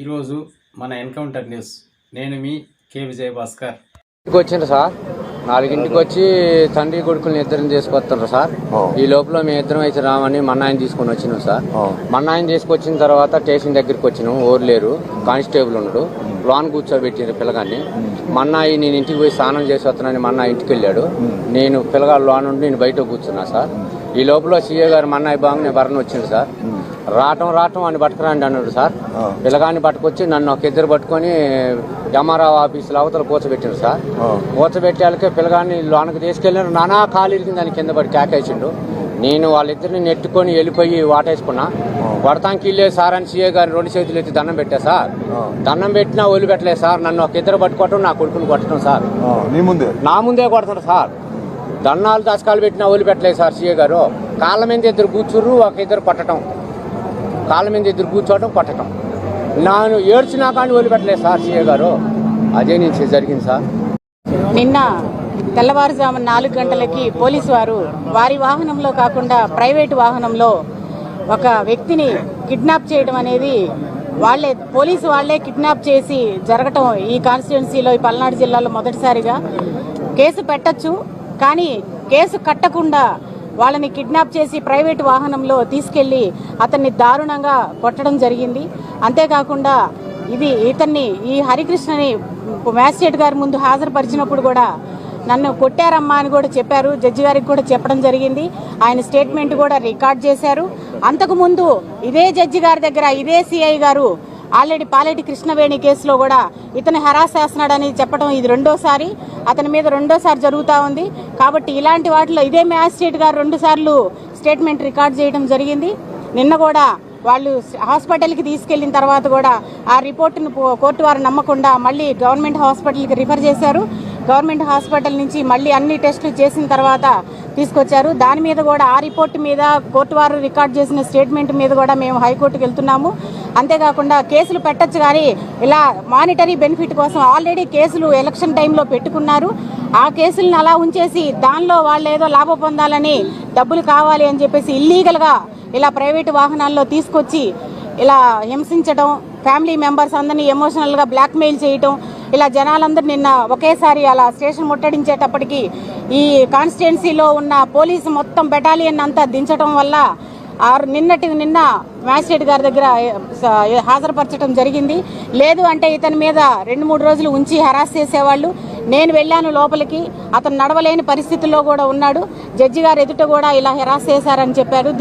ఈరోజు మన encounter news. నేను మీ కే. విజయభాస్కర్. ఇంటికి వచ్చిండ్రు సార్. నాలుగింటికి వచ్చి తండ్రి కొడుకుల్ని ఇద్దరిని తీసుకొస్తారు సార్. ఈ లోపల మేము ఇద్దరం అయితే రామని మన్నాయన తీసుకొని వచ్చినాం సార్. మన్నాయన తీసుకొచ్చిన తర్వాత స్టేషన్ దగ్గరికి వచ్చినాం. ఓరు లేరు. కానిస్టేబుల్ ఉన్నాడు. లోన్ కూర్చోబెట్టిండ్రు పిల్లగాన్ని. మన్నాయి నేను ఇంటికి పోయి స్నానం చేసి వస్తానని మన్నా ఇంటికి వెళ్ళాడు నేను పిల్లగాడు లోన్ ఉండి నేను బయట కూర్చున్నా సార్. ఈ లోపల సీఏ గారు మన్నాయి బాగా నేను భరణ వచ్చింది సార్. రావటం రావటం అని పట్టుకురండి అన్నాడు సార్. పిల్లగాన్ని పట్టుకొచ్చి నన్ను ఒక ఇద్దరు పట్టుకొని ఎంఆర్ఆర్ ఆఫీసులో అవతల కూర్చోబెట్టారు సార్. కూర్చోబెట్టాలకే పిల్లగాన్ని లోనకి తీసుకెళ్ళారు. నానా ఖాళీ దాని కింద పడి కేకేసిండు నేను వాళ్ళిద్దరిని నెట్టుకొని వెళ్ళిపోయి వాటేసుకున్నా. కొడతానికి వెళ్ళే సార్ అని సీఏ గారు రెండు చేతులు ఎత్తి దండం పెట్టా సార్. దండం పెట్టినా ఒళ్ళు పెట్టలేదు సార్. నన్ను ఒక ఇద్దరు పట్టుకోవటం నా కొడుకుని కొట్టడం సార్. నీ ముందే? నా ముందే కొడతాడు సార్. దన్నాలు దశకాలు పెట్టినా ఒళ్ళు పెట్టలేదు సార్ సీఏ గారు. కాళ్ళ మీద ఇద్దరు కూర్చుర్రు ఒక ఇద్దరు కొట్టడం కాళ్ళ మీద ఇద్దరు కూర్చోవడం కొట్టడం నేను ఏడ్చినా కానీ వదిలిపెట్టలేదు పెట్టలేదు సార్ సీఏ గారు. అదే నుంచి జరిగింది సార్. నిన్న తెల్లవారుజామున నాలుగు గంటలకి పోలీసు వారు వారి వాహనంలో కాకుండా ప్రైవేటు వాహనంలో ఒక వ్యక్తిని కిడ్నాప్ చేయడం అనేది వాళ్ళే పోలీసు వాళ్ళే కిడ్నాప్ చేసి జరగటం ఈ కాన్స్టిట్యున్సీలో ఈ పల్నాడు జిల్లాలో మొదటిసారిగా. కేసు పెట్టచ్చు కానీ కేసు కట్టకుండా వాళ్ళని కిడ్నాప్ చేసి ప్రైవేటు వాహనంలో తీసుకెళ్ళి అతన్ని దారుణంగా కొట్టడం జరిగింది. అంతేకాకుండా ఇది ఇతన్ని ఈ హరికృష్ణని మ్యాజిస్ట్రేట్ గారి ముందు హాజరుపరిచినప్పుడు కూడా నన్ను కొట్టారమ్మా అని కూడా చెప్పారు. జడ్జి గారికి కూడా చెప్పడం జరిగింది. ఆయన స్టేట్మెంట్ కూడా రికార్డ్ చేశారు. అంతకుముందు ఇదే జడ్జి గారి దగ్గర ఇదే సిఐ గారు ఆల్రెడీ పాలెటి కృష్ణవేణి కేసులో కూడా ఇతను హెరాస్ చేస్తున్నాడని చెప్పడం ఇది రెండోసారి. అతని మీద రెండోసారి జరుగుతూ ఉంది. కాబట్టి ఇలాంటి వాటిలో ఇదే మ్యాజిస్ట్రేట్ గారు రెండుసార్లు స్టేట్మెంట్ రికార్డ్ చేయడం జరిగింది. నిన్న కూడా వాళ్ళు హాస్పిటల్కి తీసుకెళ్ళిన తర్వాత కూడా ఆ రిపోర్టును పో- కోర్టు వారు నమ్మకుండా మళ్ళీ గవర్నమెంట్ హాస్పిటల్కి రిఫర్ చేశారు. గవర్నమెంట్ హాస్పిటల్ నుంచి మళ్ళీ అన్ని టెస్టులు చేసిన తర్వాత తీసుకొచ్చారు. దాని మీద కూడా ఆ రిపోర్ట్ మీద కోర్టు వారు రికార్డ్ చేసిన స్టేట్మెంట్ మీద కూడా మేము హైకోర్టుకు వెళ్తున్నాము. అంతేకాకుండా కేసులు పెట్టచ్చు కానీ ఇలా మానిటరీ బెనిఫిట్ కోసం ఆల్రెడీ కేసులు ఎలక్షన్ టైంలో పెట్టుకున్నారు. ఆ కేసులను అలా ఉంచేసి దానిలో వాళ్ళు ఏదో లాభ పొందాలని డబ్బులు కావాలి అని చెప్పేసి ఇల్లీగల్గా ఇలా ప్రైవేటు వాహనాల్లో తీసుకొచ్చి ఇలా హింసించడం ఫ్యామిలీ మెంబర్స్ అందరినీ ఎమోషనల్గా బ్లాక్మెయిల్ చేయటం ఇలా జనాలందరూ నిన్న ఒకేసారి అలా స్టేషన్ ముట్టడించేటప్పటికి ఈ కాన్స్టిట్యున్సీలో ఉన్న పోలీసు మొత్తం బెటాలియన్ అంతా దించడం వల్ల ఆరు నిన్నటి నిన్న మ్యాజిస్ట్రేట్ గారి దగ్గర హాజరుపరచడం జరిగింది. లేదు అంటే ఇతని మీద రెండు మూడు రోజులు ఉంచి హెరాస్ చేసేవాళ్ళు. నేను వెళ్ళాను లోపలికి. అతను నడవలేని పరిస్థితుల్లో కూడా ఉన్నాడు. జడ్జి గారు ఎదుట కూడా ఇలా హెరాస్ చేశారని చెప్పారు.